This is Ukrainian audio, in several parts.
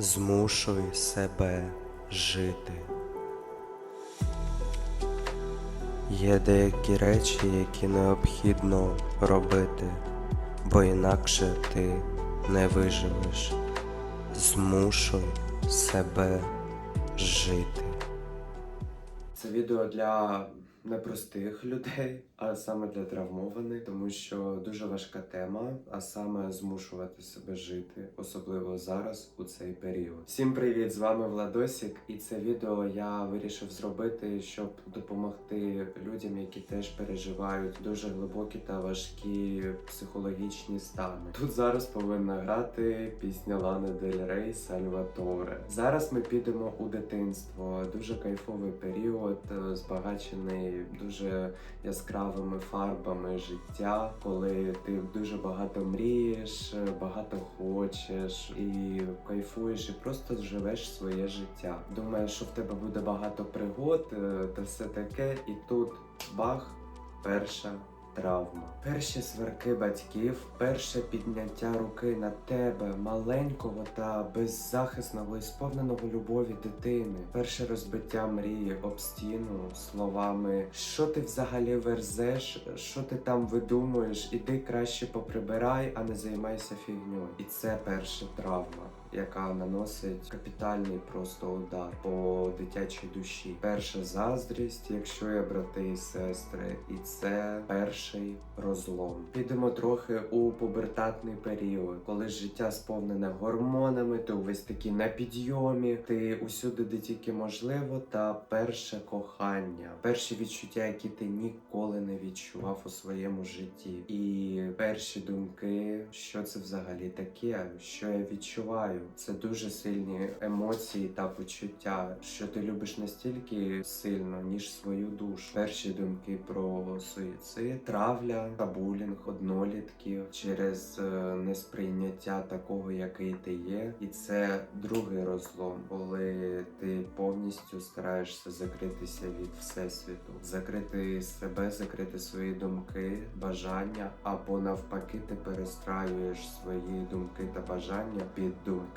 Змушуй себе жити. Є деякі речі, які необхідно робити, бо інакше ти не виживеш. Змушуй себе жити. Це відео для непростих людей, а саме для травмованих, тому що дуже важка тема, а саме змушувати себе жити, особливо зараз у цей період. Всім привіт! З вами Владосік, і це відео я вирішив зробити, щоб допомогти людям, які теж переживають дуже глибокі та важкі психологічні стани. Тут зараз повинна грати пісня Лани Дель Рей Сальваторе. Зараз ми підемо у дитинство. Дуже кайфовий період, е, збагачений дуже яскравими фарбами життя, коли ти дуже багато мрієш, багато хочеш і кайфуєш, і просто живеш своє життя. Думаєш, що в тебе буде багато пригод е, та все таке, і тут бах, перша. Травма, перші сварки батьків, перше підняття руки на тебе, маленького та беззахисного і сповненого любові дитини, перше розбиття мрії об стіну словами, що ти взагалі верзеш, що ти там видумуєш, іди краще поприбирай, а не займайся фігньою. І це перша травма. Яка наносить капітальний просто удар по дитячій душі. Перша заздрість, якщо є брати і сестри, і це перший розлом. Підемо трохи у пубертатний період, коли життя сповнене гормонами, ти увесь такий на підйомі, ти усюди, де тільки можливо, та перше кохання, перші відчуття, які ти ніколи не відчував у своєму житті, і перші думки, що це взагалі таке, що я відчуваю. Це дуже сильні емоції та почуття, що ти любиш настільки сильно, ніж свою душу. Перші думки про суїцид, травля та булінг однолітків через е, несприйняття такого, який ти є, і це другий розлом, коли ти повністю стараєшся закритися від всесвіту, закрити себе, закрити свої думки, бажання, або навпаки, ти перестраюєш свої думки та бажання під думки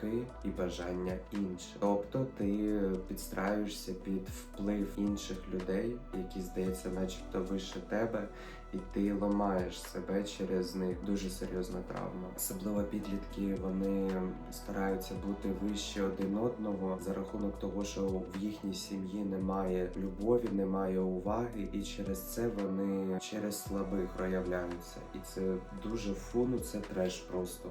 і бажання інших. Тобто ти підстраюєшся під вплив інших людей, які здається, начебто вище тебе. І ти ламаєш себе через них дуже серйозна травма. Особливо підлітки вони стараються бути вище один одного за рахунок того, що в їхній сім'ї немає любові, немає уваги, і через це вони через слабих проявляються. І це дуже фу, ну це треш просто.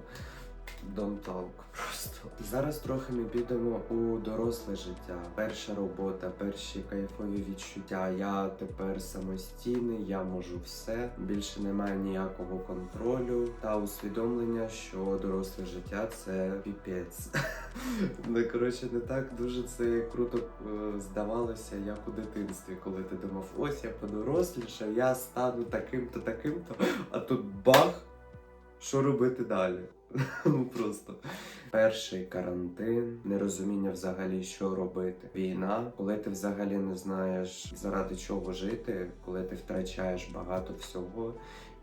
Don't talk просто. Зараз трохи ми підемо у доросле життя. Перша робота, перші кайфові відчуття. Я тепер самостійний, я можу все. Більше немає ніякого контролю та усвідомлення, що доросле життя це піпець. Ну, коротше, не так дуже це круто е, здавалося, як у дитинстві, коли ти думав, ось я подорослішав, я стану таким-то, таким-то, а тут бах! Що робити далі? Ну просто перший карантин, нерозуміння взагалі, що робити. Війна, коли ти взагалі не знаєш заради чого жити, коли ти втрачаєш багато всього,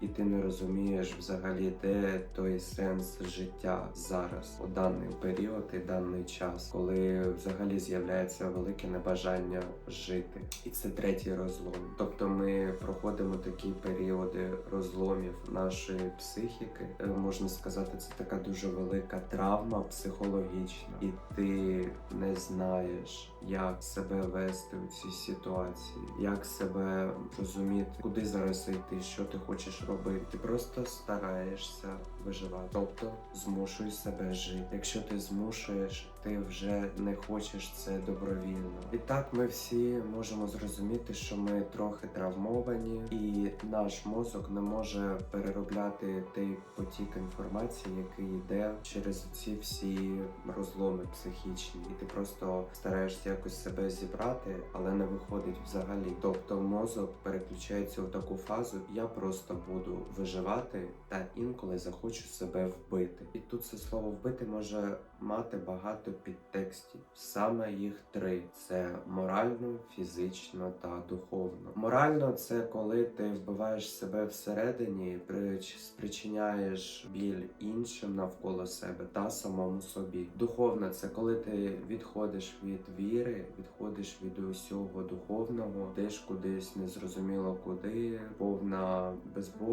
і ти не розумієш взагалі, де той сенс життя зараз у даний період і даний час, коли взагалі з'являється велике небажання жити. І це третій розлом. Тобто ми проходимо такі періоди розломів нашої психіки. Е, Можна сказати, це така дуже велика травма психологічна, і ти не знаєш, як себе вести у цій ситуації, як себе розуміти, куди зараз йти, що ти хочеш робити. Ти просто стараєшся виживати. Тобто змушуй себе жити. Якщо ти змушуєш, ти вже не хочеш це добровільно. І так ми всі можемо зрозуміти, що ми трохи травмовані, і наш мозок не може переробляти той потік інформації, який йде через ці всі розломи психічні, і ти просто стараєшся якось себе зібрати, але не виходить взагалі. Тобто мозок переключається у таку фазу: я просто буду буду виживати, та інколи захочу себе вбити. І тут це слово вбити може мати багато підтекстів. Саме їх три: це морально, фізично та духовно. Морально це коли ти вбиваєш себе всередині, прич- спричиняєш біль іншим навколо себе та самому собі. Духовно це коли ти відходиш від віри, відходиш від усього духовного, йдеш кудись незрозуміло куди, повна безбожність,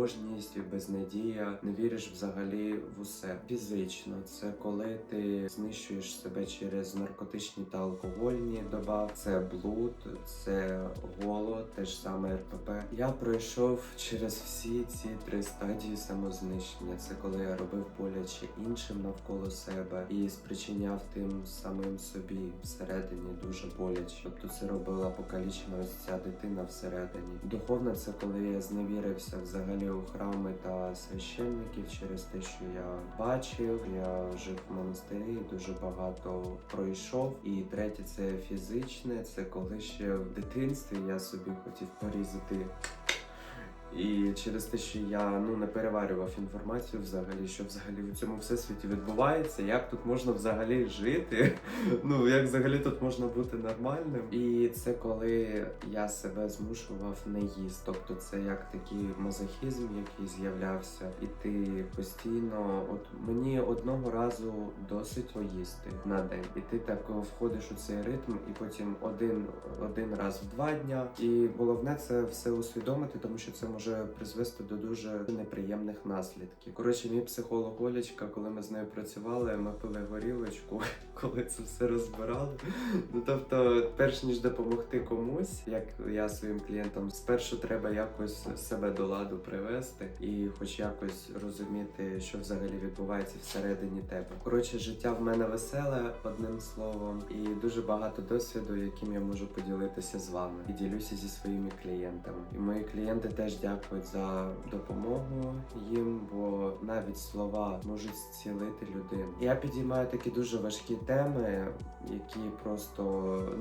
безнадія, не віриш взагалі в усе. Фізично це коли ти знищуєш себе через наркотичні та алкогольні доба, це блуд, це голод, те ж саме РПП. Я пройшов через всі ці три стадії самознищення. Це коли я робив боляче іншим навколо себе і спричиняв тим самим собі всередині дуже боляче. Тобто це робила покалічена ось ця дитина всередині. Духовно це коли я зневірився взагалі у храми та священників через те, що я бачив, я жив в монастирі, дуже багато пройшов. І третє це фізичне, це коли ще в дитинстві я собі хотів порізати. І через те, що я ну не переварював інформацію взагалі, що взагалі в цьому всесвіті відбувається, як тут можна взагалі жити, ну як взагалі тут можна бути нормальним. І це коли я себе змушував не їсти. Тобто це як такий мазохізм, який з'являвся, і ти постійно, от мені одного разу досить поїсти на день, і ти так входиш у цей ритм, і потім один, один раз в два дня. І головне це все усвідомити, тому що це може призвести до дуже неприємних наслідків. Коротше, мій психолог Олечка, коли ми з нею працювали, ми пили горілочку, коли це все розбирали. Ну тобто, перш ніж допомогти комусь, як я своїм клієнтам, спершу треба якось себе до ладу привести і, хоч якось розуміти, що взагалі відбувається всередині тебе. Коротше, життя в мене веселе, одним словом, і дуже багато досвіду, яким я можу поділитися з вами, і ділюся зі своїми клієнтами. І мої клієнти теж дякують за допомогу їм, бо навіть слова можуть зцілити людину. Я підіймаю такі дуже важкі теми, які просто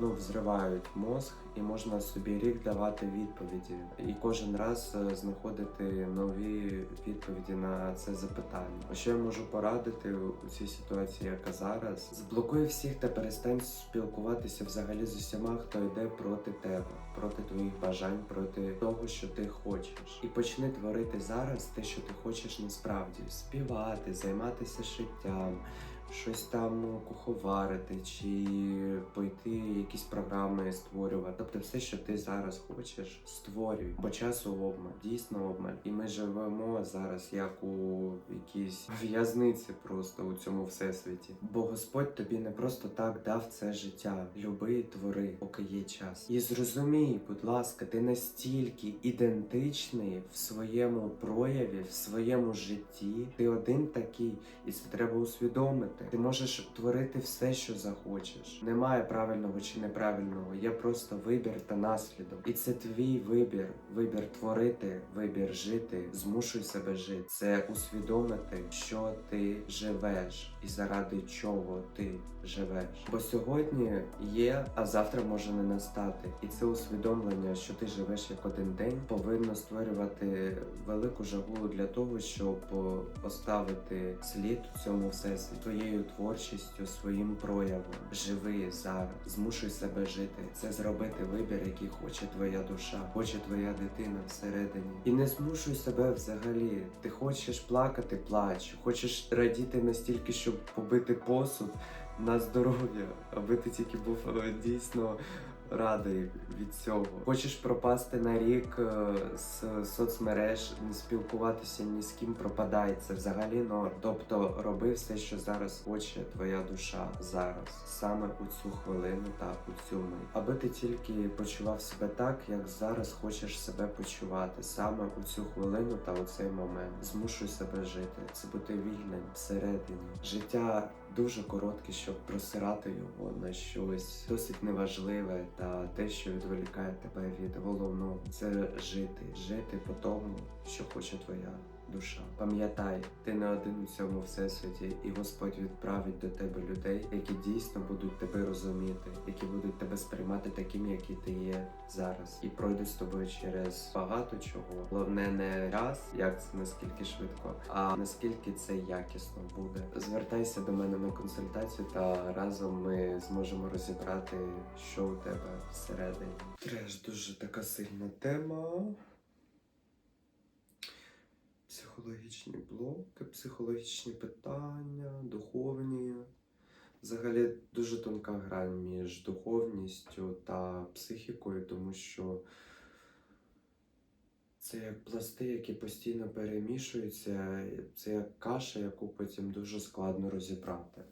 ну взривають мозг, і можна собі рік давати відповіді, і кожен раз е, знаходити нові відповіді на це запитання. Що я можу порадити у цій ситуації, яка зараз? Заблокуй всіх та перестань спілкуватися взагалі з усіма, хто йде проти тебе, проти твоїх бажань, проти того, що ти хочеш, і почни творити зараз те, що ти хочеш насправді співати, займатися шиттям. Щось там куховарити чи пойти якісь програми створювати. Тобто все, що ти зараз хочеш, створюй. Бо часу обмаль, дійсно обмаль. І ми живемо зараз як у якійсь в'язниці просто у цьому всесвіті. Бо Господь тобі не просто так дав це життя. Люби твори, поки є час. І зрозумій, будь ласка, ти настільки ідентичний в своєму прояві, в своєму житті. Ти один такий, і це треба усвідомити. Ти можеш творити все, що захочеш. Немає правильного чи неправильного, є просто вибір та наслідок. І це твій вибір. Вибір творити, вибір жити. Змушуй себе жити. Це усвідомити, що ти живеш і заради чого ти живеш. Бо сьогодні є, а завтра може не настати. І це усвідомлення, що ти живеш як один день, повинно створювати велику жагу для того, щоб поставити слід у цьому всесвіті твоєю творчістю, своїм проявом. Живи зараз, змушуй себе жити. Це зробити вибір, який хоче твоя душа, хоче твоя дитина всередині. І не змушуй себе взагалі. Ти хочеш плакати, плач, хочеш радіти настільки, щоб побити посуд на здоров'я, аби ти тільки був е, дійсно радий від цього. Хочеш пропасти на рік е, з соцмереж, не спілкуватися ні з ким, пропадай. Це взагалі норм. Тобто роби все, що зараз хоче твоя душа зараз, саме у цю хвилину та у цю мить. Аби ти тільки почував себе так, як зараз хочеш себе почувати, саме у цю хвилину та у цей момент. Змушуй себе жити, це бути вільним всередині. Життя дуже коротке, щоб просирати його на щось досить неважливе та те, що відволікає тебе від головного. Це жити, жити по тому, що хоче твоя душа. Пам'ятай, ти не один у цьому всесвіті, і Господь відправить до тебе людей, які дійсно будуть тебе розуміти, які будуть тебе сприймати таким, який ти є зараз, і пройдуть з тобою через багато чого. Головне не час, як це наскільки швидко, а наскільки це якісно буде. Звертайся до мене на консультацію, та разом ми зможемо розібрати, що у тебе всередині. Треш дуже така сильна тема. Психологічні блоки, психологічні питання, духовні. Взагалі дуже тонка грань між духовністю та психікою, тому що це як пласти, які постійно перемішуються, це як каша, яку потім дуже складно розібрати.